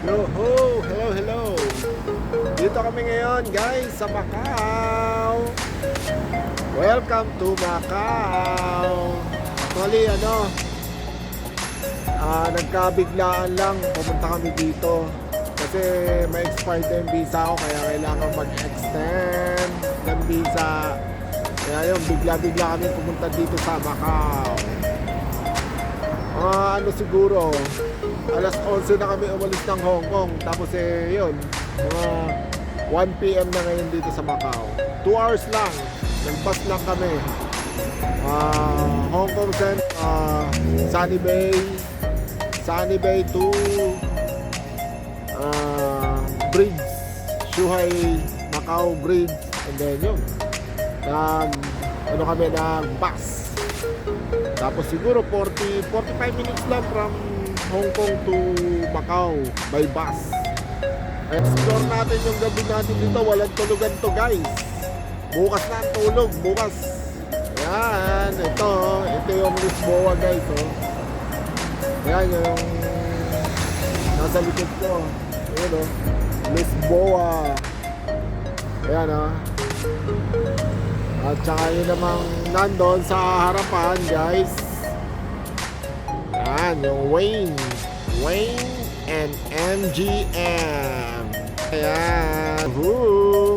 Yo ho! Hello, hello! Dito kami ngayon guys sa Macau! Welcome to Macau! Actually ano, ah nagkabiglaan lang pumunta kami dito kasi may expired na yung visa ako kaya kailangan mag-extend ng visa kaya yun, bigla-bigla kami pumunta dito sa Macau mga ano siguro alas 11 na kami umalis ng Hong Kong. Tapos eh yun mga 1pm na ngayon dito sa Macau. 2 hours lang. Nagpas lang kami. Ah, Hong Kong Cent ah, Sunny Bay Sunny Bay to ah, Bridge Shuhai Macau Bridge and then yun. Nag ano kami nag bus tapos siguro 40 45 minutes lang from Hong Kong to Macau by bus. Explore natin yung gabi natin dito. Walang tulugan to guys. Bukas na tulog bukas. Yan ito ito yung Lisboa guys oh. Yan yung nasa likod ko. Yun oh. Lisboa ayan oh. At saka yun namang nandun sa harapan guys. Yan yung Wayne Wayne and MGM ayan. Woohoo!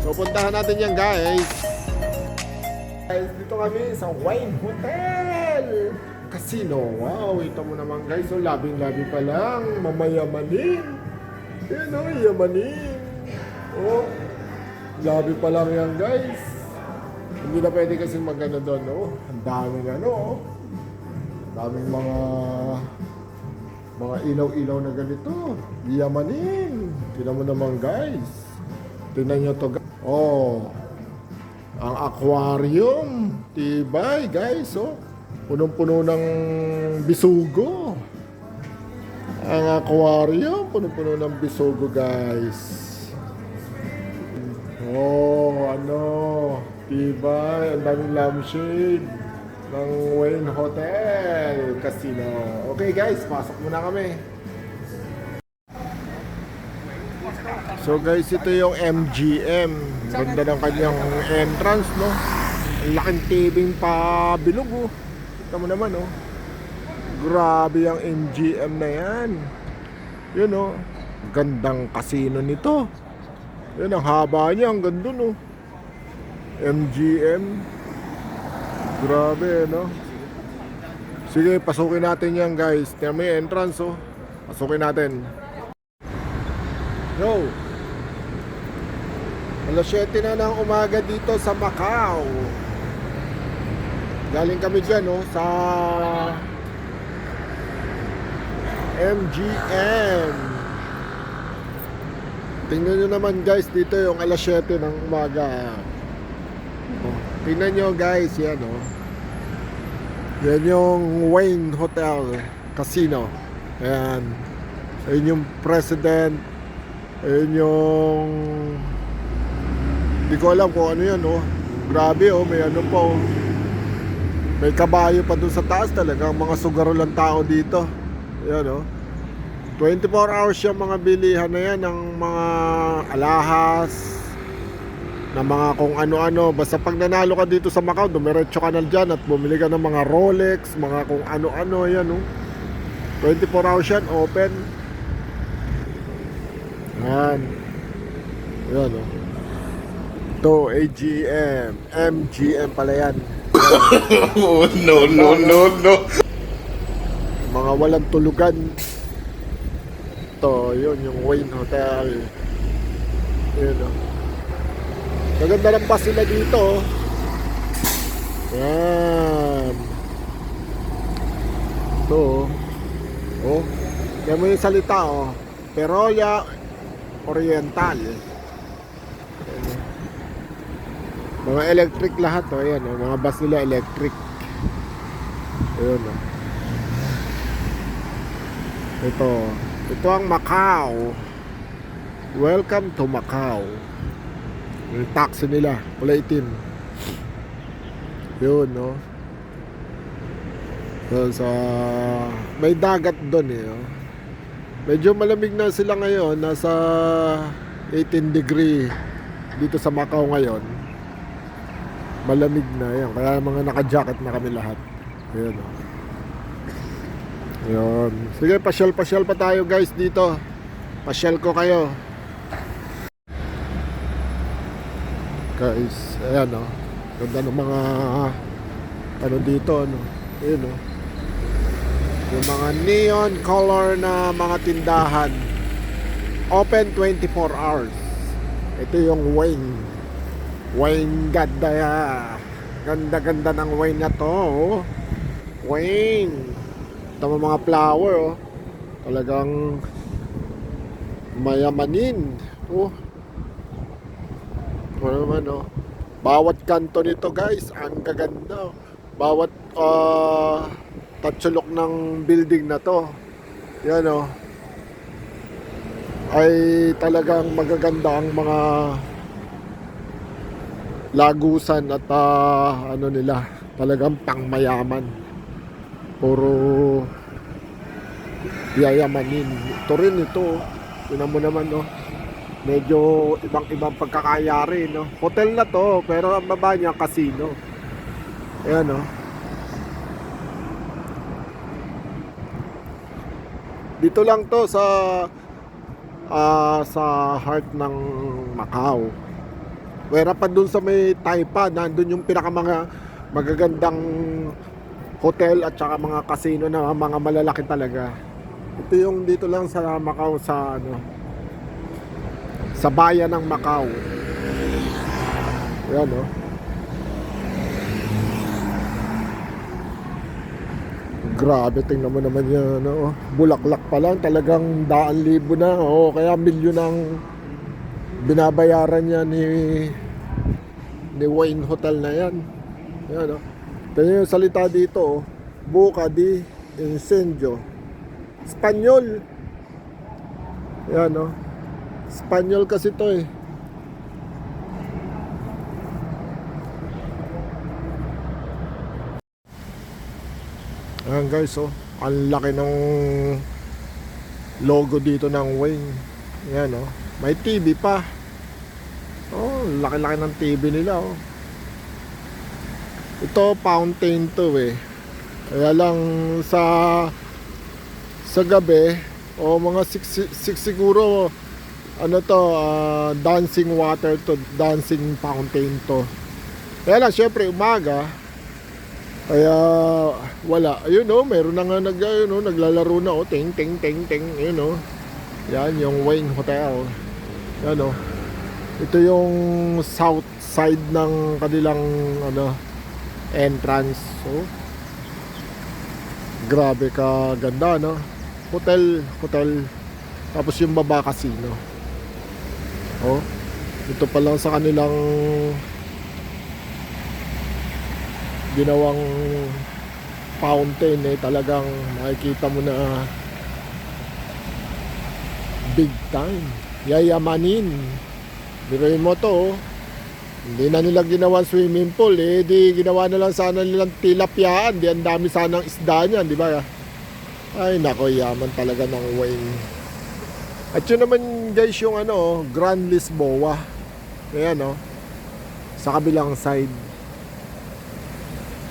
so puntahan natin yan guys. Guys dito kami sa Wayne Hotel. Casino. Wow ito mo naman guys. So labing labi pa lang. Mamayamanin. Yan o yamanin. Oh labi pa lang yan guys. Hindi na pwede kasi magano doon, no? Ang daming ano, oh. Ang daming mga mga ilaw-ilaw na ganito. Yamanin. Tingnan mo naman, guys. Tingnan nyo to. Oh. Ang aquarium. Tibay, guys, oh. Punong-puno ng bisugo. Ang aquarium, punong-puno ng bisugo, guys. Oh, ano? Diba? Ang daming lampshade ng Wayne Hotel Casino. Okay guys, pasok muna kami. So guys, ito yung MGM. Ganda ng kanyang entrance, no? Laking tibing pa bilog, oh. Kita mo naman, oh. Grabe ang MGM na yan. Yun, oh. Gandang casino nito. Yan, ang haba niya. Ang ganda, no? MGM. Grabe, no? Sige, pasukin natin yan, guys. Mo yung entrance, oh. Pasukin natin. Yo! Alas 7 na ng umaga dito sa Macau. Galing kami dyan, no? Sa MGM. Tingnan nyo naman guys, dito yung alas 7 ng umaga. Tingnan nyo guys, yan oh. Yan yung Wayne Hotel Casino. Ayan. Ayan yung president. Ayan yung... Hindi ko alam kung ano yan oh. Grabe oh, may ano pa oh. May kabayo pa dun sa taas talagang mga sugaro lang tao dito. Ayan oh. 24 hours yung mga bilihan na yan ng mga alahas na mga kung ano-ano basta pag nanalo ka dito sa Macau dumiretso ka na dyan at bumili ka ng mga Rolex mga kung ano-ano yan oh. 24 hours yan open yan yan oh. ito AGM MGM pala yan Oh, no, no, no, no. mga walang tulugan ito yun yung Wayne Hotel yun oh. Maganda lang pa sila dito oh. yan ito oh oh yan mo yung salita oh Peroya Oriental Ayan, mga electric lahat oh yan oh. mga bus nila electric ayun oh ito. Ito ang Macau. Welcome to Macau. Yung taxi nila. Kulay itim. Yun, no? Doon sa... May dagat doon eh, oh. Medyo malamig na sila ngayon, nasa 18 degree dito sa Macau ngayon. Malamig na yan, kaya mga naka-jacket na kami lahat. Ayan o. Ayan. Sige, pasyal-pasyal pa tayo guys dito. Pasyal ko kayo. Guys, ayan o. Ganda ng mga ano dito, ano. Ayan o. Yung mga neon color na mga tindahan. Open 24 hours. Ito yung wine. Wine ganda ya. Ganda-ganda ng wine na to. oh. Wine. Ito mga mga flower oh. Talagang mayamanin. Oh. Ano naman oh. Bawat kanto nito guys, ang gaganda. oh. Bawat ah tatsulok ng building na to. Yan oh. Ay talagang magaganda ang mga lagusan at ah, ano nila, talagang pangmayaman. Puro yayamanin. Ito rin ito. oh. Tingnan mo naman no. Medyo ibang-ibang pagkakayari no. Hotel na to pero ang baba niya casino. Ayan no. Dito lang to sa ah, sa heart ng Macau. Wera pa dun sa may Taipa, nandun yung pinaka mga magagandang hotel at saka mga casino na mga malalaki talaga. Ito yung dito lang sa Macau sa ano sa bayan ng Macau. Yan oh. Grabe, tingnan mo naman yan. Oh. Bulaklak pa lang, talagang daan libo na. Oh, kaya milyon ang binabayaran niya ni ni Wayne Hotel na yan. Yan oh. Tingnan yung salita dito. Oh. Buka di incendio. Espanyol. Yan oh. Espanyol kasi to eh. Ayan guys, oh. Ang laki ng logo dito ng Wayne. Ayan, oh. May TV pa. Oh, laki-laki ng TV nila, oh. Ito, fountain to, eh. Kaya lang sa sa gabi, o mga 6 siguro, ano to, ah, dancing water to, dancing fountain to. Kaya lang, syempre, umaga, kaya wala. Ayun oh, meron na nga nag ayun oh, naglalaro na oh, ting ting ting ting, ayun oh. Yan yung Wayne Hotel. Yan oh. Ito yung south side ng kanilang ano entrance. So grabe ka ganda no. Hotel, hotel. Tapos yung baba casino. Oh. Ito pa lang sa kanilang ginawang fountain eh talagang makikita mo na big time. Yayamanin. Biruin mo to oh. hindi na nila ginawa swimming pool eh. Di ginawa na lang sana nilang tilapyaan. Di ang dami sanang isda niyan di ba? Ay nako yaman talaga ng Wayne at yun naman guys yung ano Grand Lisboa ayan oh. Sa kabilang side.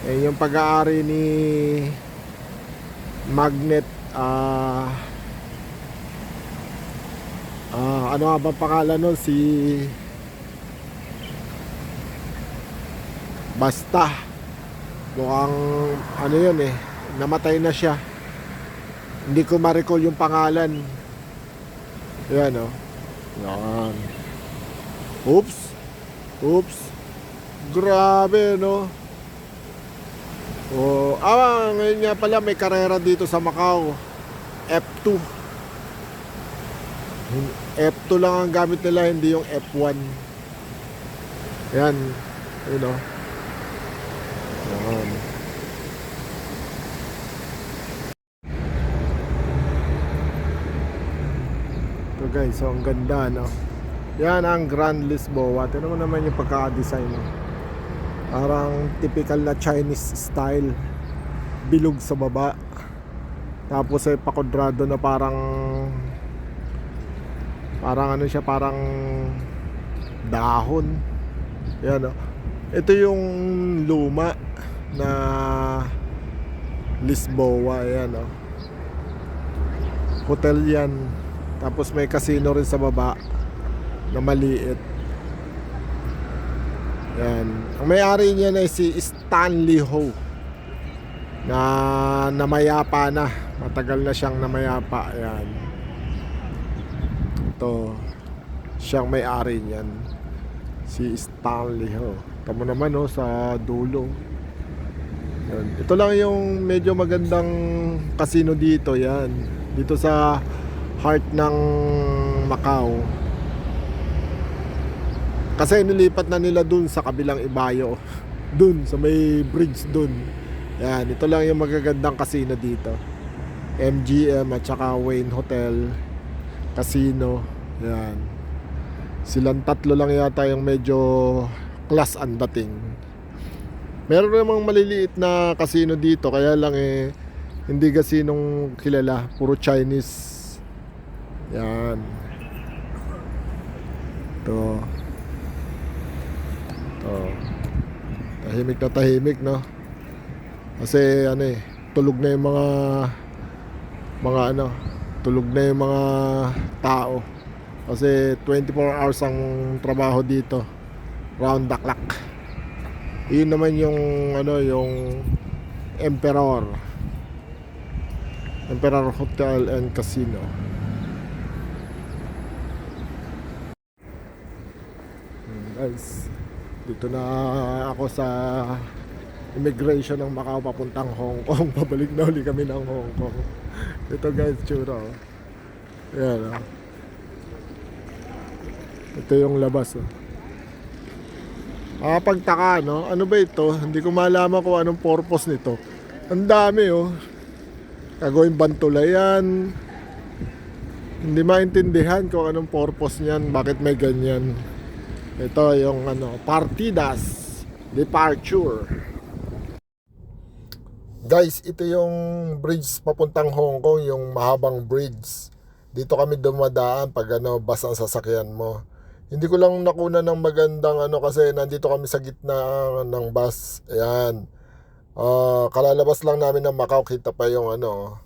Eh, yung pag-aari ni Magnet ah ah, ano nga ba pangalan nun? Si Basta. Mukhang ano yun eh namatay na siya. Hindi ko ma-recall yung pangalan yan o yan oops oops grabe no Oh, ah, ngayon nga pala may karera dito sa Macau. F2. F2 lang ang gamit nila, hindi yung F1. Yan. Yun o. guys, so ang ganda no. Yan ang Grand Lisboa. Tignan mo naman yung pagka-design no. Parang typical na Chinese style. Bilog sa baba. Tapos ay pakodrado na parang Parang ano siya, parang dahon. Yan oh. Ito yung luma na Lisboa, yan oh. Hotel yan. Tapos may casino rin sa baba na maliit. Yan. Ang may-ari niyan ay si Stanley Ho na namayapa na. Matagal na siyang namayapa. Yan. Ito. Siyang may-ari niyan. Si Stanley Ho. Tamo naman oh, sa dulo. Yan. Ito lang yung medyo magandang casino dito. Yan. Dito sa heart ng Macau. Kasi nilipat na nila dun sa kabilang ibayo. Dun, sa may bridge dun. Yan, ito lang yung magagandang casino dito. MGM at saka Wayne Hotel Casino. Yan. Silang tatlo lang yata yung medyo class ang dating. Meron namang maliliit na casino dito kaya lang eh hindi kasinong kilala, puro Chinese. Yan. Ito. Ito. Tahimik na tahimik, no? Kasi ano eh, tulog na yung mga mga ano, tulog na yung mga tao. Kasi 24 hours ang trabaho dito. Round the clock. Yun naman yung ano, yung Emperor. Emperor Hotel and Casino. Hmm, Guys, dito na ako sa immigration ng Macau papuntang Hong Kong. Pabalik na uli kami ng Hong Kong. Ito guys, tsura. oh. Ayan oh. Ito yung labas oh. Nakapagtaka no? Ano ba ito? Hindi ko malaman kung anong purpose nito. Ang dami oh. Gagawin bantulayan. Hindi maintindihan kung anong purpose niyan, bakit may ganyan. Ito yung ano, partidas departure. Guys, ito yung bridge papuntang Hong Kong, yung mahabang bridge. Dito kami dumadaan pag ano, bus ang sasakyan mo. Hindi ko lang nakuna ng magandang ano kasi nandito kami sa gitna ng bus. Ayan. Ah, kalalabas lang namin ng Macau, kita pa yung ano.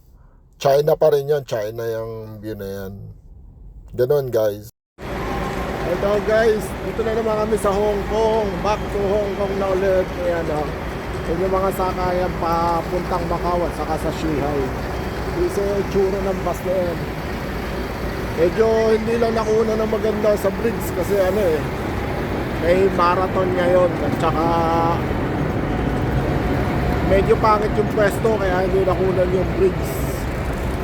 China pa rin yan, China yung view na yan. Ganon guys. Ito guys, dito na naman kami sa Hong Kong. Back to Hong Kong na ulit. Ayan o. Ito yung mga sakayan papuntang Macau at saka sa Shanghai. Isa yung tsura ng bus na yan. Medyo hindi lang nakuna ng maganda sa bridge kasi ano eh. May marathon ngayon at saka medyo pangit yung pwesto kaya hindi nakunan yung bridge.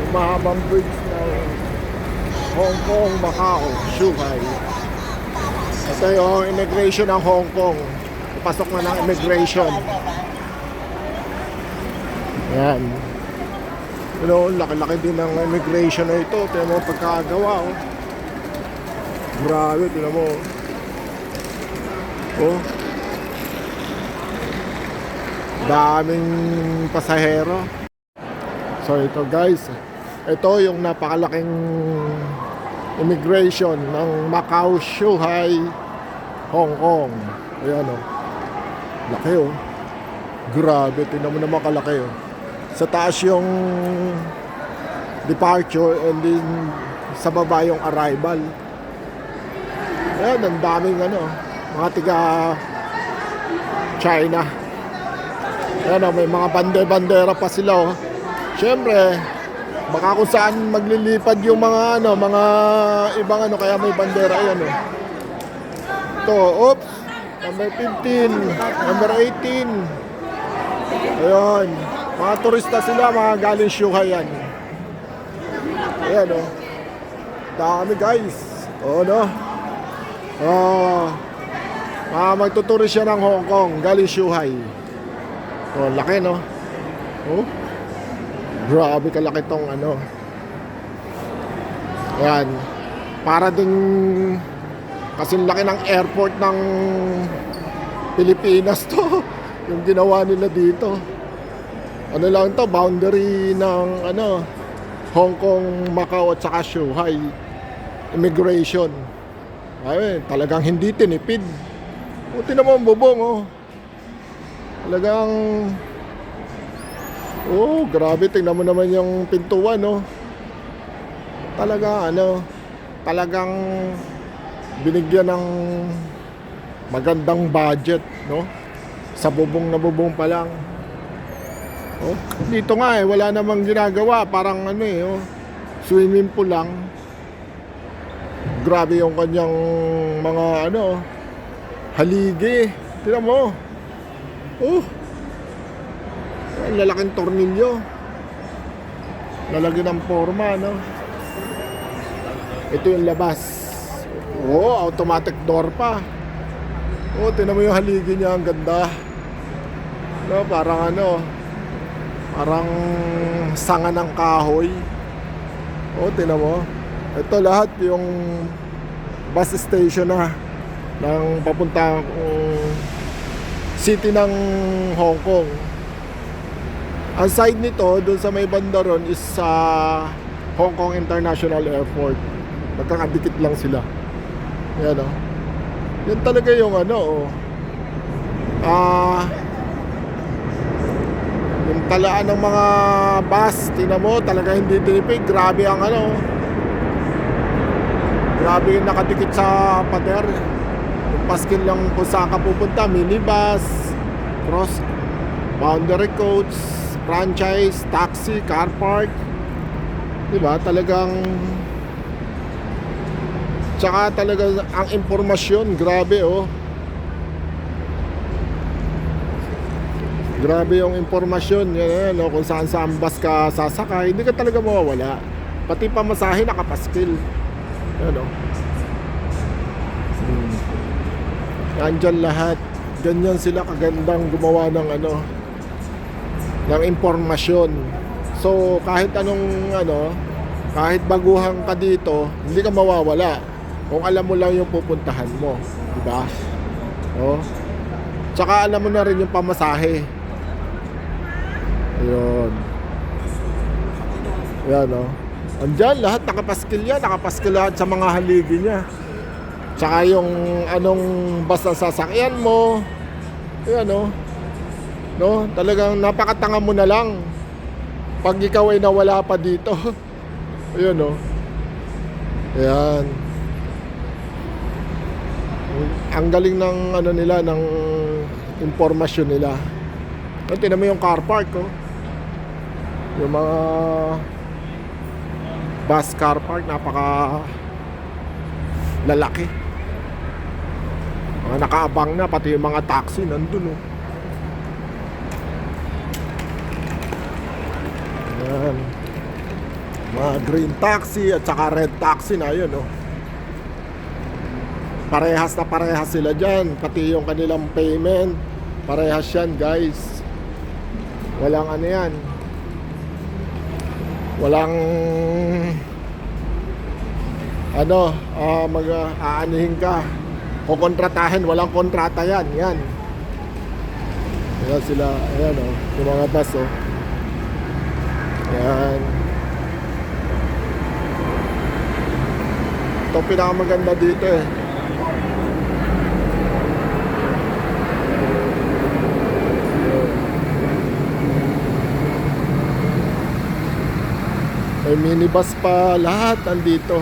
Yung mahabang bridge ng Hong Kong, Macau, Shanghai. Ito yung immigration ng Hong Kong. Pasok na ng immigration. Yan. You know, laki-laki din ng immigration na ito. Tignan mo pagkagawa. Oh. Grabe, tignan mo. Oh. Daming pasahero. So ito guys, ito yung napakalaking immigration ng Macau, Shanghai, Hong Kong. Ayan o. Laki o. Grabe, tingnan mo naman kalaki o. Sa taas yung departure and then sa baba yung arrival. Ayan, ang daming ano, mga tiga China. Ayan o, may mga bande-bandera pa sila o. Siyempre, baka kung saan maglilipad yung mga ano, mga ibang ano, kaya may bandera yan oh. Ito, oops, number 15, number 18. Ayun, mga turista sila, mga galing Shanghai yan. Ayan oh. Dami guys. Oo no. Oh. Ah, magtuturis siya ng Hong Kong, galing Shanghai. Oh, laki no. Oh. Grabe kalaki tong ano. Yan. Para ding kasing laki ng airport ng Pilipinas to. Yung ginawa nila dito. Ano lang to, boundary ng ano Hong Kong, Macau at saka Shanghai. immigration. Ay, talagang hindi tinipid. Buti naman bubong, oh. Talagang... Oh, grabe. Tingnan mo naman yung pintuan, oh. Talaga, ano, talagang binigyan ng magandang budget, no? Sa bubong na bubong pa lang. Oh, dito nga eh, wala namang ginagawa. Parang ano eh, oh, swimming pool lang. Grabe yung kanyang mga ano, haligi. Tignan mo. Oh. Lalaking tornilyo. Lalagyan ng forma, no? Ito yung labas. Oh, automatic door pa. Oh, tinan mo yung haligi niya, ang ganda. No, parang ano, parang sanga ng kahoy. Oh, tinan mo. Ito lahat yung bus station na ng papuntang um, city ng Hong Kong. Ang side nito, doon sa may banda ron is sa Hong Kong International Airport. Magkakadikit lang sila. Yan o. Yan talaga yung ano oh. Ah... yung talaan ng mga bus, tingnan mo, talaga hindi tinipid. Grabe ang ano. Grabe yung nakadikit sa pader. Yung paskin lang kung saan ka pupunta. Minibus, cross, boundary coach, franchise, taxi, car park. Diba? Talagang Tsaka talaga ang impormasyon, grabe oh. Grabe yung impormasyon, yan, yan oh, kung saan saan bus ka sasakay, hindi ka talaga mawawala. Pati pamasahe nakapaskil. Yan oh. Hmm. Nandyan lahat. Ganyan sila kagandang gumawa ng ano, ng impormasyon. So kahit anong ano, kahit baguhan ka dito, hindi ka mawawala kung alam mo lang yung pupuntahan mo, di ba? Oh. Tsaka alam mo na rin yung pamasahe. Ayun. Yan oh. Andyan, lahat nakapaskil yan. Nakapaskil lahat sa mga haligi niya. Tsaka yung anong basta sasakyan mo. Yan oh. No, talagang napakatanga mo na lang. Pag ikaw ay nawala pa dito. Ayun oh. Ayan. Ang galing ng ano nila ng impormasyon nila. Ano, tinan mo yung car park oh. Yung mga bus car park napaka lalaki. Mga nakaabang na pati yung mga taxi nandun oh. Ayan. Mga green taxi at saka red taxi na yun oh. Parehas na parehas sila dyan. Pati yung kanilang payment. Parehas yan guys. Walang ano yan. Walang ano, ah mag aanihin ka. Kukontratahin, walang kontrata yan. Yan. Ayan sila, ayan oh, yung mga bus oh. Ayan. Ito pinakamaganda dito eh. May minibus pa lahat andito.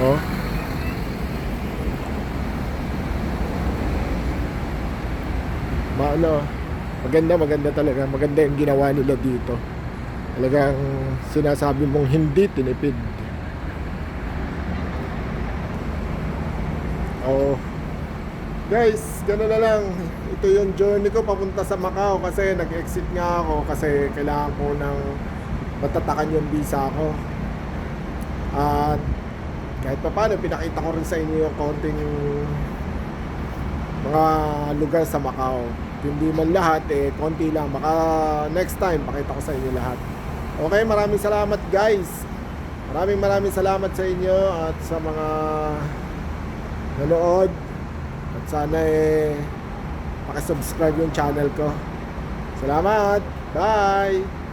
Oh. Maano, maganda maganda talaga. Maganda yung ginawa nila dito. Talagang sinasabi mong hindi tinipid. Oh. Guys, gano'n na lang. Ito yung journey ko papunta sa Macau kasi nag-exit nga ako kasi kailangan ko ng matatakan yung visa ko. At kahit pa paano, pinakita ko rin sa inyo yung konting mga lugar sa Macau. Hindi man lahat, eh, konti lang. Baka next time, pakita ko sa inyo lahat. Okay, maraming salamat guys. Maraming maraming salamat sa inyo at sa mga nanood. At sana eh, pakisubscribe yung channel ko. Salamat! Bye!